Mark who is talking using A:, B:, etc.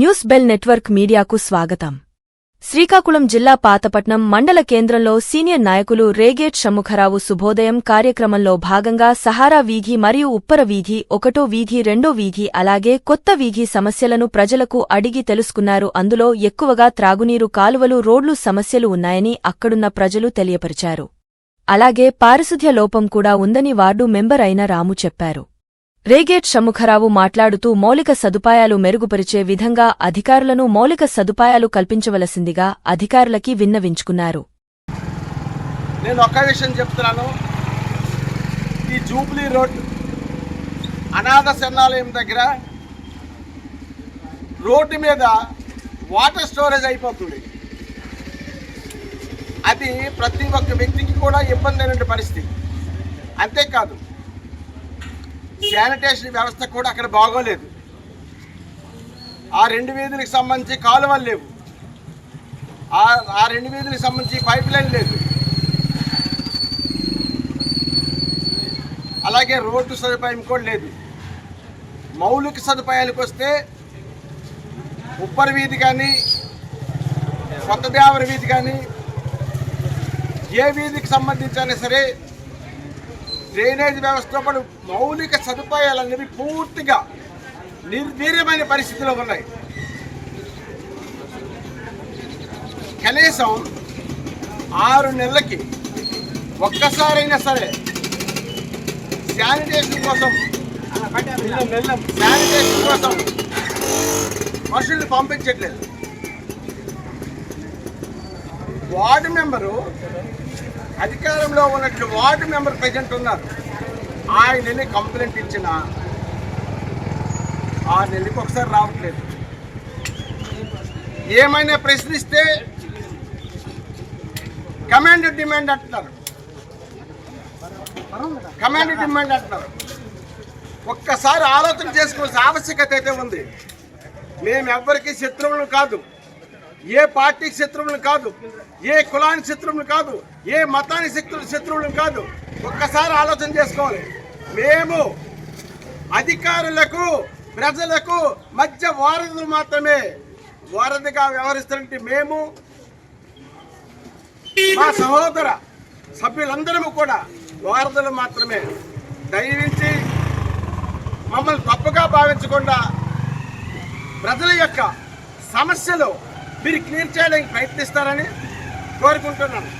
A: News bell network మీడియాకు స్వాగతం. శ్రీకాకుళం జిల్లా పాతపట్నం మండల కేంద్రంలో సీనియర్ నాయకులు రేగేట్ షమ్ముఖరావు శుభోదయం కార్యక్రమంలో భాగంగా సహారా వీధి మరియు ఉప్పర వీధి ఒకటో వీధి రెండో వీధి అలాగే కొత్త వీధి సమస్యలను ప్రజలకు అడిగి తెలుసుకున్నారు. అందులో ఎక్కువగా త్రాగునీరు కాలువలు రోడ్లు సమస్యలు ఉన్నాయని అక్కడున్న ప్రజలు తెలియపరిచారు. అలాగే పారిశుధ్య లోపం కూడా ఉందని వార్డు మెంబర్ అయిన రాము చెప్పారు. రేగేట్ షమ్ముఖరావు మాట్లాడుతూ మౌలిక సదుపాయాలు మెరుగుపరిచే విధంగా అధికారులను మౌలిక సదుపాయాలు కల్పించవలసిందిగా అధికారులకి విన్నవించుకున్నారు.
B: నేను ఒక్క విషయం చెప్తున్నాను. ఈ జూబ్లీ రోడ్ అనాథ శరణాలయం దగ్గర రోడ్డు మీద వాటర్ స్టోరేజ్ అయిపోతుంది. అది ప్రతి ఒక్క వ్యక్తికి కూడా ఇబ్బంది అయినటువంటి పరిస్థితి. అంతేకాదు శానిటేషన్ వ్యవస్థ కూడా అక్కడ బాగోలేదు. ఆ రెండు వీధులకు సంబంధించి కాలువలు లేవు. ఆ ఆ రెండు వీధులకు సంబంధించి పైప్ లైన్ లేదు. అలాగే రోడ్డు సదుపాయం కూడా లేదు. మౌలిక సదుపాయాలకు వస్తే ఉప్పర్ వీధి కానీ కొత్త దేవర వీధి కానీ ఏ వీధికి సంబంధించి అయినా సరే డ్రైనేజ్ వ్యవస్థలో పాటు మౌలిక సదుపాయాలు అనేవి పూర్తిగా నిర్వీర్యమైన పరిస్థితిలో ఉన్నాయి. కనీసం ఆరు నెలలకి ఒక్కసారైనా సరే శానిటేషన్ కోసం శానిటేషన్ కోసం మనుషుల్ని పంపించట్లేదు. వార్డు మెంబరు అధికారంలో ఉన్నట్లు వార్డు మెంబర్ ప్రజెంట్ ఉన్నారు. ఆయనని కంప్లైంట్ ఇచ్చిన ఆ నెలకి ఒకసారి రావట్లేదు. ఏమైనా ప్రశ్నిస్తే కమాండ్ డిమాండ్ అంటున్నారు. కమాండ్ డిమాండ్ అంటున్నారు. ఒక్కసారి ఆలోచన చేసుకోవాల్సిన ఆవశ్యకత అయితే ఉంది. మేము ఎవ్వరికీ శత్రువులు కాదు. ఏ పార్టీకి శత్రువులు కాదు ఏ కులానికి శత్రువులు కాదు ఏ మతానికి శక్తులు శత్రువులు కాదు. ఒక్కసారి ఆలోచన చేసుకోవాలి. మేము అధికారులకు ప్రజలకు మధ్య వారధులు మాత్రమే. వారధిగా వ్యవహరిస్తున్నట్టు మేము మా సహోదర సభ్యులందరము కూడా వారధులు మాత్రమే. దయవించి మమ్మల్ని తప్పుగా భావించకుండా ప్రజల యొక్క సమస్యలు మీరు క్లియర్ చేయడానికి ప్రయత్నిస్తారని కోరుకుంటున్నాను.